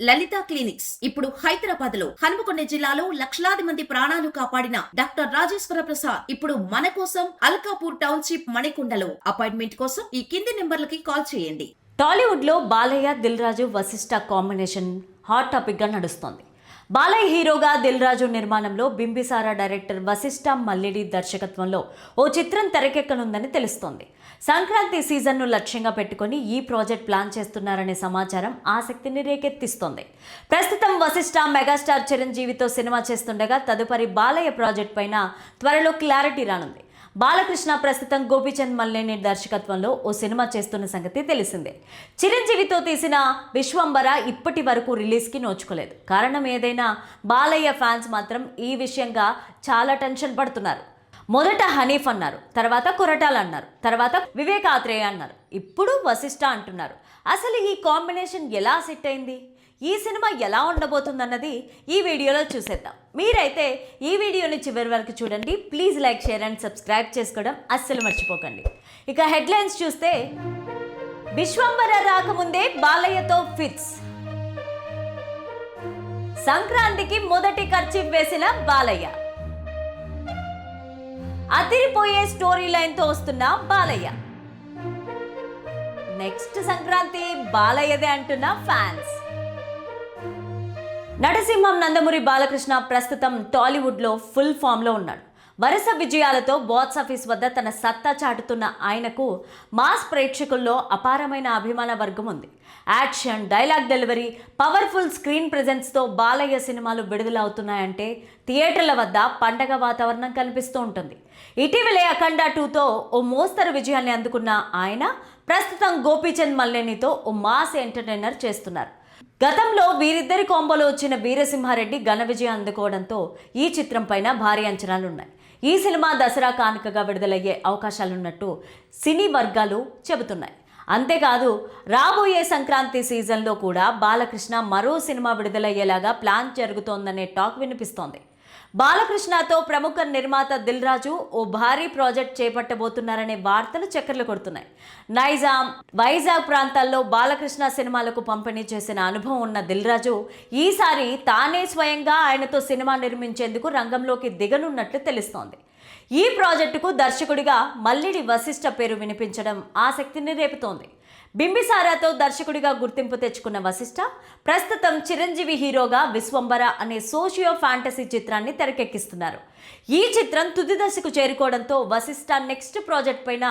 లలిత clinics. ఇప్పుడు హైదరాబాద్లో హనుమకొండ జిల్లాలో లక్షలాది మంది ప్రాణాలు కాపాడిన డాక్టర్ రాజేశ్వర ప్రసాద్ ఇప్పుడు మన కోసం అల్కాపూర్ టౌన్షిప్ మణికొండలో. అపాయింట్మెంట్ కోసం ఈ కింది నెంబర్లకి కాల్ చేయండి. టాలీవుడ్లో బాలయ్య దిల్ రాజు వశిష్ట కాంబినేషన్ హాట్ టాపిక్గా నడుస్తోంది. బాలయ్య హీరోగా దిల్ రాజు నిర్మాణంలో బింబిసారా డైరెక్టర్ వశిష్ఠ మల్లిడి దర్శకత్వంలో ఓ చిత్రం తెరకెక్కనుందని తెలుస్తోంది. సంక్రాంతి సీజన్ను లక్ష్యంగా పెట్టుకొని ఈ ప్రాజెక్ట్ ప్లాన్ చేస్తున్నారనే సమాచారం ఆసక్తిని రేకెత్తిస్తోంది. ప్రస్తుతం వశిష్ఠ మెగాస్టార్ చిరంజీవితో సినిమా చేస్తుండగా తదుపరి బాలయ్య ప్రాజెక్ట్ పైన త్వరలో క్లారిటీ రానుంది. బాలకృష్ణ ప్రస్తుతం గోపీచంద్ మల్లేని దర్శకత్వంలో ఓ సినిమా చేస్తున్న సంగతి తెలిసిందే. చిరంజీవితో తీసిన విశ్వంబర ఇప్పటి వరకు రిలీజ్కి నోచుకోలేదు. కారణం ఏదైనా బాలయ్య ఫ్యాన్స్ మాత్రం ఈ విషయంగా చాలా టెన్షన్ పడుతున్నారు. మొదట హనీఫ్ అన్నారు తర్వాత కొరటాల్ అన్నారు తర్వాత వివేకాత్రేయ అన్నారు. ఇప్పుడు వశిష్ఠ అంటున్నారు. అసలు ఈ కాంబినేషన్ ఎలా సెట్ అయింది? ఈ సినిమా ఎలా ఉండబోతుందన్నది ఈ వీడియోలో చూసేద్దాం. మీరైతే ఈ వీడియోని చివరి వరకు చూడండి. Please like share and subscribe చేసుకోవడం అస్సలు మర్చిపోకండి. ఇక హెడ్లైన్స్ చూస్తే విశ్వంబర రాకముందే బాలయ్యతో ఫిట్స్. సంక్రాంతికి మొదటి ఖర్చు వేసిన బాలయ్య. అదిరిపోయే స్టోరీ లైన్తో వస్తున్న బాలయ్య. నెక్స్ట్ సంక్రాంతి బాలయ్యదే అంటున్న ఫ్యాన్స్. నరసింహం నందమూరి బాలకృష్ణ ప్రస్తుతం టాలీవుడ్లో ఫుల్ ఫామ్లో ఉన్నాడు. వరుస విజయాలతో బాక్స్ ఆఫీస్ వద్ద తన సత్తా చాటుతున్న ఆయనకు మాస్ ప్రేక్షకుల్లో అపారమైన అభిమాన వర్గం ఉంది. Action dialogue delivery powerful screen ప్రెజెన్స్తో Balayya సినిమాలు విడుదలవుతున్నాయంటే థియేటర్ల వద్ద పండగ వాతావరణం కనిపిస్తూ ఉంటుంది. ఇటీవలే అఖండ టూతో ఓ మోస్తరు విజయాన్ని అందుకున్న ఆయన ప్రస్తుతం గోపీచంద్ మల్లేనితో ఓ మాస్ ఎంటర్టైనర్ చేస్తున్నారు. గతంలో వీరిద్దరి కాంబోలో వచ్చిన వీరసింహారెడ్డి ఘన విజయం అందుకోవడంతో ఈ చిత్రం పైన భారీ అంచనాలున్నాయి. ఈ సినిమా దసరా కానుకగా విడుదలయ్యే అవకాశాలున్నట్టు సినీ వర్గాలు చెబుతున్నాయి. అంతేకాదు రాబోయే సంక్రాంతి సీజన్లో కూడా బాలకృష్ణ మరో సినిమా విడుదలయ్యేలాగా ప్లాన్ జరుగుతోందనే టాక్ వినిపిస్తోంది. బాలకృష్ణతో ప్రముఖ నిర్మాత దిల్ రాజు ఓ భారీ ప్రాజెక్ట్ చేపట్టబోతున్నారనే వార్తలు చక్కర్లు కొడుతున్నాయి. నైజాం వైజాగ్ ప్రాంతాల్లో బాలకృష్ణ సినిమాలకు పంపిణీ చేసిన అనుభవం ఉన్న దిల్ రాజు ఈసారి తానే స్వయంగా ఆయనతో సినిమా నిర్మించేందుకు రంగంలోకి దిగనున్నట్లు తెలుస్తోంది. ఈ ప్రాజెక్టుకు దర్శకుడిగా మల్లిడి వశిష్ఠ పేరు వినిపించడం ఆసక్తిని రేపుతోంది. బింబిసారాతో దర్శకుడిగా గుర్తింపు తెచ్చుకున్న వశిష్ఠ ప్రస్తుతం చిరంజీవి హీరోగా విశ్వంబర అనే సోషియో ఫ్యాంటసీ చిత్రాన్ని తెరకెక్కిస్తున్నారు. ఈ చిత్రం తుది దశకు చేరుకోవడంతో వశిష్ఠ నెక్స్ట్ ప్రాజెక్ట్ పైన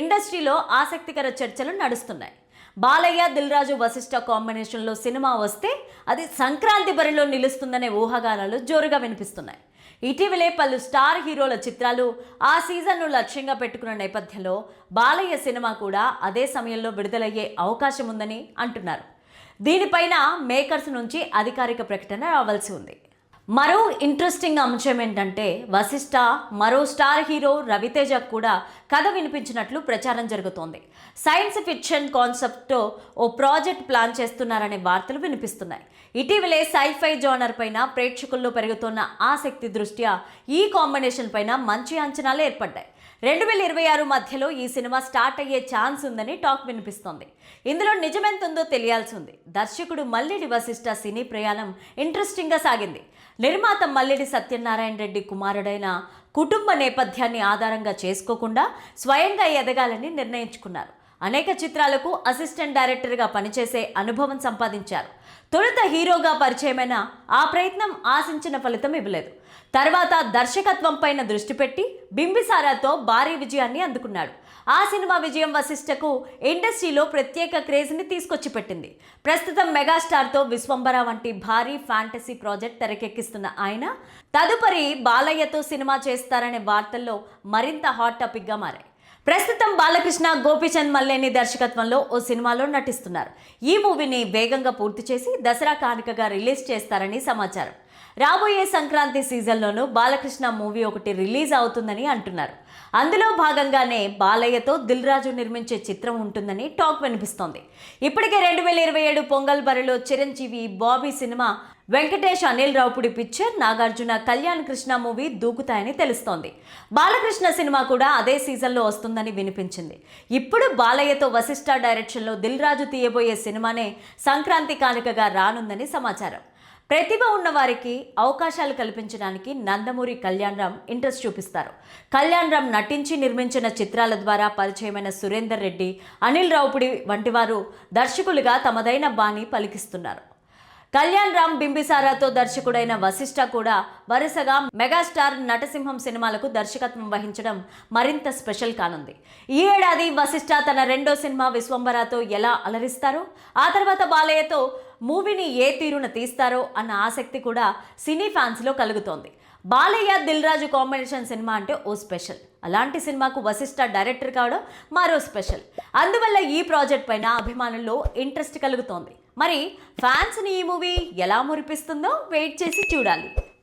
ఇండస్ట్రీలో ఆసక్తికర చర్చలు నడుస్తున్నాయి. బాలయ్య దిల్రాజు వశిష్ఠ కాంబినేషన్లో సినిమా వస్తే అది సంక్రాంతి బరిలో నిలుస్తుందనే ఊహాగానాలు జోరుగా వినిపిస్తున్నాయి. ఇటీవలే పలు స్టార్ హీరోల చిత్రాలు ఆ సీజన్ను లక్ష్యంగా పెట్టుకున్న నేపథ్యంలో బాలయ్య సినిమా కూడా అదే సమయంలో విడుదలయ్యే అవకాశం ఉందని అంటున్నారు. దీనిపైన మేకర్స్ నుంచి అధికారిక ప్రకటన రావాల్సి ఉంది. మరో ఇంట్రెస్టింగ్ అంశం ఏంటంటే వశిష్ట మరో స్టార్ హీరో రవితేజ కూడా కథ వినిపించినట్లు ప్రచారం జరుగుతోంది. సైన్స్ ఫిక్షన్ కాన్సెప్ట్తో ఓ ప్రాజెక్ట్ ప్లాన్ చేస్తున్నారనే వార్తలు వినిపిస్తున్నాయి. ఇటీవలే సైఫై జోనర్ పైన ప్రేక్షకుల్లో పెరుగుతున్న ఆసక్తి దృష్ట్యా ఈ కాంబినేషన్ పైన మంచి అంచనాలు ఏర్పడ్డాయి. రెండు వేల ఇరవై ఆరు మధ్యలో ఈ సినిమా స్టార్ట్ అయ్యే ఛాన్స్ ఉందని టాక్ వినిపిస్తోంది. ఇందులో నిజమెంతుందో తెలియాల్సి ఉంది. దర్శకుడు మల్లిడి వశిష్ట సినీ ప్రయాణం ఇంట్రెస్టింగ్గా సాగింది. నిర్మాత మల్లెడి సత్యనారాయణ రెడ్డి కుమారుడైన కుటుంబ నేపథ్యాన్ని ఆధారంగా చేసుకోకుండా స్వయంగా ఎదగాలని నిర్ణయించుకున్నారు. అనేక చిత్రాలకు అసిస్టెంట్ డైరెక్టర్గా పనిచేసే అనుభవం సంపాదించారు. తొలుత హీరోగా పరిచయమైన ఆ ప్రయత్నం ఆశించిన ఫలితం ఇవ్వలేదు. తర్వాత దర్శకత్వం పైన దృష్టి పెట్టి బింబిసారాతో భారీ విజయాన్ని అందుకున్నాడు. ఆ సినిమా విజయం వశిష్టకు ఇండస్ట్రీలో ప్రత్యేక క్రేజ్ని తీసుకొచ్చి పెట్టింది ప్రస్తుతం మెగాస్టార్తో విశ్వంబర వంటి భారీ ఫ్యాంటసీ ప్రాజెక్ట్ తెరకెక్కిస్తున్న ఆయన తదుపరి బాలయ్యతో సినిమా చేస్తారనే వార్తల్లో మరింత హాట్ టాపిక్గా మారాయి. ప్రస్తుతం బాలకృష్ణ గోపీచంద్ మల్లేని దర్శకత్వంలో ఓ సినిమాలో నటిస్తున్నారు. ఈ మూవీని వేగంగా పూర్తి చేసి దసరా కానుకగా రిలీజ్ చేస్తారని సమాచారం. రాబోయే సంక్రాంతి సీజన్లోనూ బాలకృష్ణ మూవీ ఒకటి రిలీజ్ అవుతుందని అంటున్నారు. అందులో భాగంగానే బాలయ్యతో దిల్ రాజు నిర్మించే చిత్రం ఉంటుందని టాక్ వినిపిస్తోంది. ఇప్పటికే రెండు వేల ఇరవై ఏడు పొంగల్ బరిలో చిరంజీవి బాబీ సినిమా వెంకటేష్ అనిల్ రావుపుడి పిక్చర్ నాగార్జున కళ్యాణ్ కృష్ణ మూవీ దూకుతాయని తెలుస్తోంది. బాలకృష్ణ సినిమా కూడా అదే సీజన్లో వస్తుందని వినిపించింది. ఇప్పుడు బాలయ్యతో వశిష్ఠ డైరెక్షన్లో దిల్ రాజు తీయబోయే సినిమానే సంక్రాంతి కానుకగా రానుందని సమాచారం. ప్రతిభ ఉన్న వారికి అవకాశాలు కల్పించడానికి నందమూరి కళ్యాణ్ రామ్ ఇంట్రెస్ట్ చూపిస్తారు. కళ్యాణ్ రామ్ నటించి నిర్మించిన చిత్రాల ద్వారా పరిచయమైన సురేందర్ రెడ్డి అనిల్ రావుపుడి వంటి వారు దర్శకులుగా తమదైన బాణి పలికిస్తున్నారు. కళ్యాణ్ రామ్ బింబిసారాతో దర్శకుడైన వశిష్ఠ కూడా వరుసగా మెగాస్టార్ నటసింహం సినిమాలకు దర్శకత్వం వహించడం మరింత స్పెషల్ కానుంది. ఈ ఏడాది వశిష్ఠ తన రెండో సినిమా విశ్వంబరాతో ఎలా అలరిస్తారు ఆ తర్వాత బాలయ్యతో మూవీని ఏ తీరున తీస్తారో అన్న ఆసక్తి కూడా సినీ ఫ్యాన్స్లో కలుగుతోంది. బాలయ్య దిల్ రాజు కాంబినేషన్ సినిమా అంటే ఓ స్పెషల్. అలాంటి సినిమాకు వశిష్ఠ డైరెక్టర్ కావడం మరో స్పెషల్. అందువల్ల ఈ ప్రాజెక్ట్ పైన అభిమానుల్లో ఇంట్రెస్ట్ కలుగుతోంది. మరి ఫ్యాన్స్ని ఈ మూవీ ఎలా మురిపిస్తుందో వెయిట్ చేసి చూడాలి.